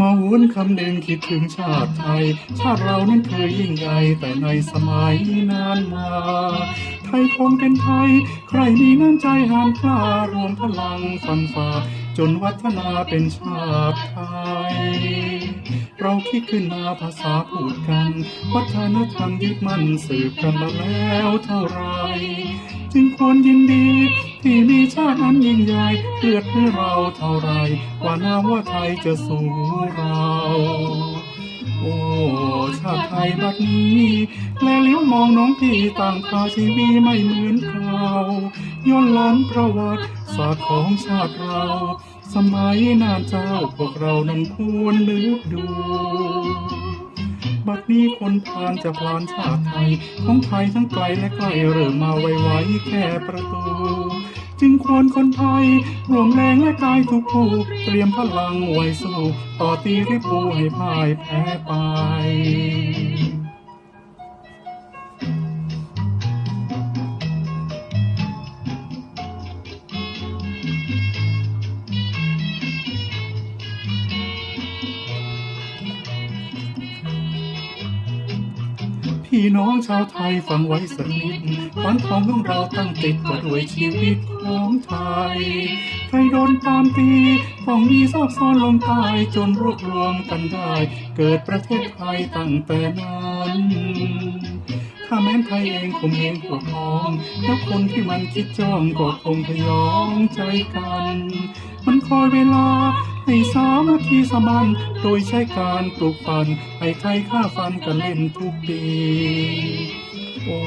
มาวนคำหนึ่งคิดถึงชาติไทย ชาติเรานั้นเคยยิ่งใหญ่แต่ในสมัยนานมา ไทยคงเป็นไทย ใครมีน้ำใจหานกล้ารวมพลังฟันฝ่า จนวัฒนาเป็นชาติไทย เราคิดขึ้นมาภาษาพูดกัน วัฒนธรรมยึดมั่นสืบกันมาแล้วเท่าไร จึงควรยินดี ที่มีชาติอันยิ่งใหญ่เลือดให้เราเท่าไรกว่าน้ำว่าไทยจะสู่เรา โอ้ชาติไทยบัดนี้แลเลี้ยวมองน้องพี่ต่างพาชีวีไม่เหมือนเก่าย้อนหลังประวัติศาสตร์ของชาติเรา สมัยนานเจ้าพวกเรานั้นควรนึกดู บัดนี้คนพานจะพลานชาติไทย ของไทยทั้งไกลและใกล้เริ่มมาไวไวๆแค่ประตู จึงควรคนไทยรวมแรงและกายทุกผู้เตรียมพลังไว้สู้ ต่อตีริบูให้พ่ายแพ้ไป พี่น้องชาวไทยฟังไว้สักนิดขวัญทองของเราตั้งติดก็ด้วยชีวิตของไทยใครโดนตามตีต้องมีซอกซ้อนลงตายจนรวบรวมกันได้ เกิดประเทศไทยตั้งแต่นั้นถ้าแม้นไทยเองคงเห็นพวกพ้องแล้วคนที่มันคิดจ้องก็คงพยองใจกัน มันคอยเวลา ให้สามัคคีสมัน โดยใช้การปลูกปั่นให้ไทยฆ่าฟันกันเล่นทุกปีโอ้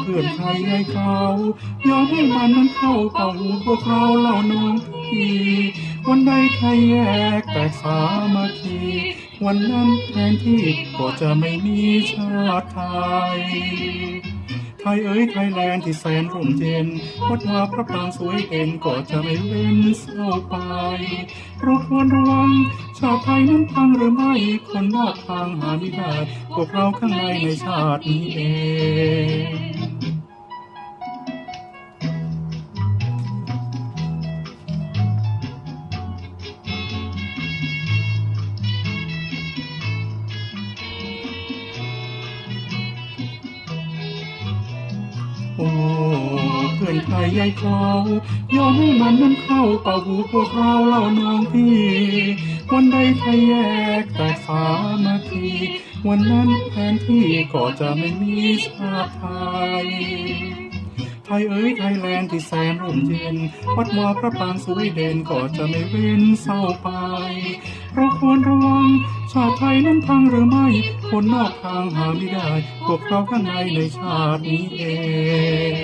เพื่อนไทยให้เขายอมให้มันนั้นเข้าเป่าหูพวกเราเหล่าน้องพี่วันใดไทยแยกแตกสามัคคีวันนั้นแทนที่ก็จะไม่มีชาติไทย ไทยเอ้ยไทยแลนด์ที่แสนร่มเย็นวัดวาพระปรางสวยเองก็จะไม่เว้นเศร้าไปเราควรระวัง ชาติไทยนั้นพังหรือไม่คนนอกทางหาไม่ได้พวกเราข้างในในชาตินี้เอง โอ้เพื่อนไทยใหญ่เขายอมให้มันนั้นเข้าเป่าหูพวกเราเล่าน้องพี่ วันใดไทยแยกแตกสามัคคีวันนั้นแทนที่ก็จะไม่มีชาติไทยไทยเอ้ยไทยแลนด์ที่แสนร่มเย็น วัดวาพระปรางสวีเด่นก็จะไม่เว้นเศร้าไป เราควรระวัง ชาติไทยนั้นพังหรือไม่ คนนอกทางหาไม่ได้พวกเราข้างในในชาตินี้เอง